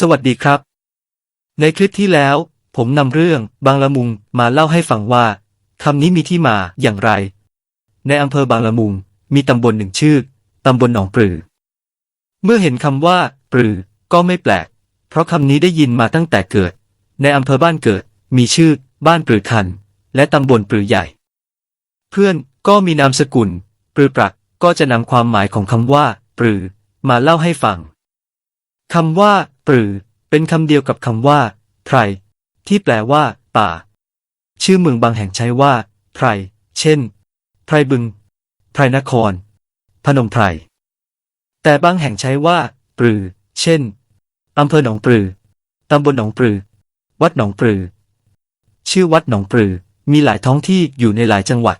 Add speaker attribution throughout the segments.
Speaker 1: สวัสดีครับ ในคลิปที่แล้ว ผมนำเรื่องบางละมุงมาเล่าให้ฟังว่าคำนี้มีที่มาอย่างไร ในอำเภอบางละมุง มีตำบลหนึ่งชื่อตำบลหนองปลือ เมื่อเห็นคำว่าปลือก็ไม่แปลก เพราะคำนี้ได้ยินมาตั้งแต่เกิด ในอำเภอบ้านเกิด มีชื่อบ้านปลือคัน และตำบลปลือใหญ่ เพื่อนก็มีนามสกุล ปลือปรักก็จะนำความหมายของคำว่าปลือมาเล่าให้ฟังคำว่า ปลือ เป็นคำเดียวกับคำว่า ไพร ที่แปลว่า ป่า ชื่อเมืองบางแห่งใช้ว่า ไพร เช่น ไพรบึง ไพรนคร พนมไพร แต่บางแห่งใช้ว่าปลือ เช่น อำเภอหนองปลือ ตำบลหนองปลือ วัดหนองปลือ ชื่อวัดหนองปลือ มีหลายท้องที่อยู่ในหลายจังหวัด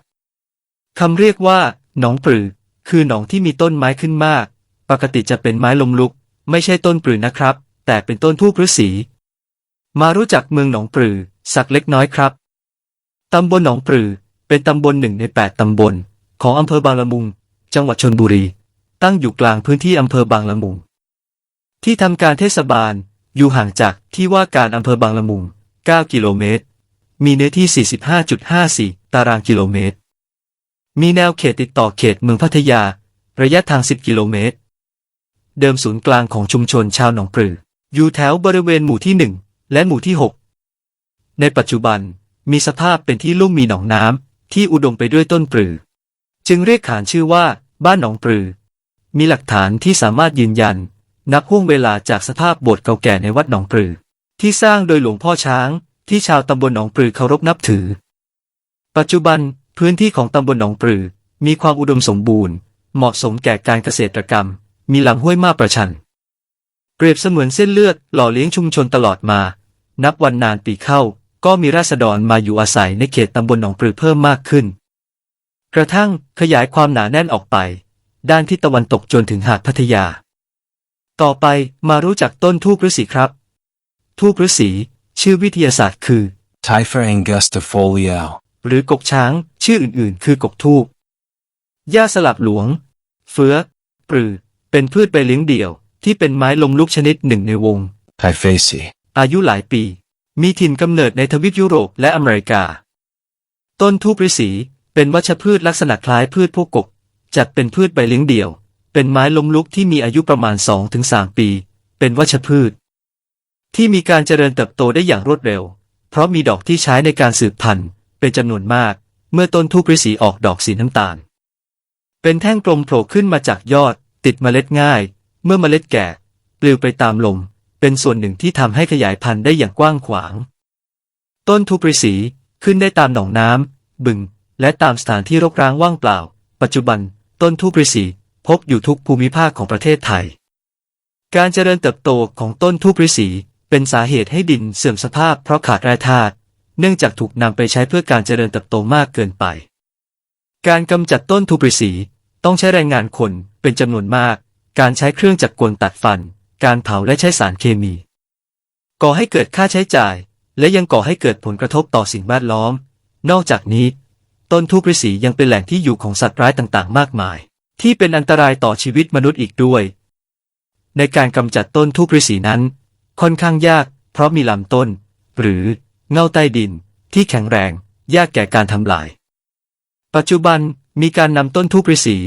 Speaker 1: คำเรียกว่า หนองปลือ คือหนองที่มีต้นไม้ขึ้นมาก ปกติจะเป็นไม้ลมลุก ไม่ใช่ต้นปลือนะครับ แต่เป็นต้นทูปฤาษี มารู้จักเมืองหนองปลือ สักเล็กน้อยครับ ตำบลหนองปลือ เป็นตำบลหนึ่งในแปดตำบล ของอำเภอบางละมุง จังหวัดชนบุรี ตั้งอยู่กลางพื้นที่อำเภอบางละมุง ที่ทำการเทศบาลอยู่ห่างจากที่ว่าการอำเภอบางละมุง 9 กิโลเมตร มีเนื้อที่ 45.54 ตารางกิโลเมตร มีแนวเขตติดต่อเขตเมืองพัทยา ระยะทาง 10 กิโลเมตร เดิมศูนย์กลางของชุมชนชาวหนองปลือ อยู่แถวบริเวณหมู่ที่1และหมู่ที่6ในปัจจุบันมีสภาพเป็นที่ลุ่มมีหนองน้ำที่อุดมไปด้วยต้นปลือ จึงเรียกขานชื่อว่า บ้านหนองปลือ มีหลักฐานที่สามารถยืนยัน นับห่วงเวลาจากสภาพโบสถ์เก่าแก่ในวัดหนองปลือ ที่สร้างโดยหลวงพ่อช้าง ที่ชาวตำบลหนองปลือเคารพนับถือ ปัจจุบันพื้นที่ของตำบลหนองปลือ มีความอุดมสมบูรณ์ เหมาะสมแก่การเกษตรกรรม มีลำห้วยมาประชัน เปรียบเสมือนเส้นเลือดหล่อเลี้ยงชุมชนตลอดมา นับวันนานปีเข้า ก็มีราษฎรมาอยู่อาศัยในเขตตำบลหนองปลือเพิ่มมากขึ้น กระทั่งขยายความหนาแน่นออกไป ด้านทิศตะวันตกจนถึงหาดพัทยา ต่อไปมารู้จักต้นทูปฤาษีครับ ทูปฤาษีชื่อวิทยาศาสตร์คือ
Speaker 2: Typha angustifolia.
Speaker 1: หรือกกช้าง ชื่ออื่นๆ คือกกทูบหญ้าสลับหลวง เฟื้อ ปรือ เป็นพืชใบเลี้ยงเดี่ยว ที่เป็นไม้ลมลุกชนิดหนึ่งในวง
Speaker 2: Typhaceae.
Speaker 1: อายุหลายปี มีถิ่นกำเนิดในทวีปยุโรปและอเมริกา ต้นทูปฤาษีเป็นวัชพืชลักษณะคล้ายพืชพวกกกจัดเป็นพืชใบเลี้ยงเดี่ยว เป็นไม้ล้มลุกที่มีอายุประมาณ 2-3 ปี เป็นวัชพืช ที่มีการเจริญเติบโตได้อย่างรวดเร็ว เพราะมีดอกที่ใช้ในการสืบพันธุ์ เป็นจำนวนมาก เมื่อต้นทูปฤาษีออกดอกสีน้ำตาล เป็นแท่งกลมโผล่ขึ้นมาจากยอด ติดเมล็ดง่าย เมื่อเมล็ดแก่ปลิวไปตามลม เป็นส่วนหนึ่งที่ทำให้ขยายพันธุ์ได้อย่างกว้างขวาง ต้นทูปฤาษีขึ้นได้ตามหนองน้ำบึง และตามสถานที่รกร้างว่างเปล่า ปัจจุบัน ต้นทูปฤาษีพบอยู่ทุกภูมิภาคของประเทศไทย การเจริญเติบโตของต้นทูปฤาษีเป็นสาเหตุให้ดินเสื่อมสภาพเพราะขาดแร่ธาตุเนื่องจากถูกนำไปใช้เพื่อการเจริญเติบโตมากเกินไป การกำจัดต้นทูปฤาษีต้องใช้แรงงานคนเป็นจำนวนมาก การใช้เครื่องจักรกลตัดฟัน การเผาและใช้สารเคมี ก่อให้เกิดค่าใช้จ่าย และยังก่อให้เกิดผลกระทบต่อสิ่งแวดล้อม นอกจากนี้ ต้นทูปฤษียังเป็นแหล่งที่อยู่ของสัตว์ร้ายต่างๆ มากมาย ที่เป็นอันตรายต่อชีวิตมนุษย์อีกด้วย ในการกำจัดต้นทูปฤษีนั้น ค่อนข้างยาก เพราะมีลำต้น หรือเงาใต้ดิน ที่แข็งแรง ยากแก่การทำลาย ปัจจุบันมีการนำต้นทูปฤษี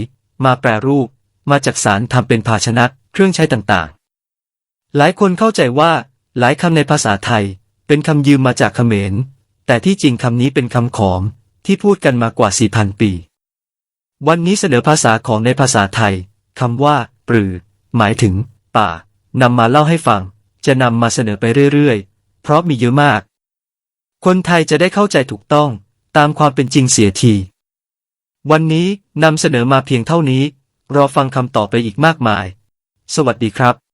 Speaker 1: มาแปรรูป มาจากสารทำเป็นภาชนะเครื่องใช้ต่างๆ หลายคนเข้าใจว่า หลายคำในภาษาไทย เป็นคำยืมมาจากเขมร แต่ที่จริงคำนี้เป็นคำขอมที่พูดกันมากว่า 4,000 ปี วันนี้เสนอภาษาของในภาษาไทยคำว่า ปรือ หมายถึง ป่านำมาเล่าให้ฟัง จะนำมาเสนอไปเรื่อยๆ เพราะมีเยอะมาก คนไทยจะได้เข้าใจถูกต้องตามความเป็นจริงเสียที วันนี้นำเสนอมาเพียงเท่านี้ รอฟังคำตอบไปอีกมากมาย สวัสดีครับ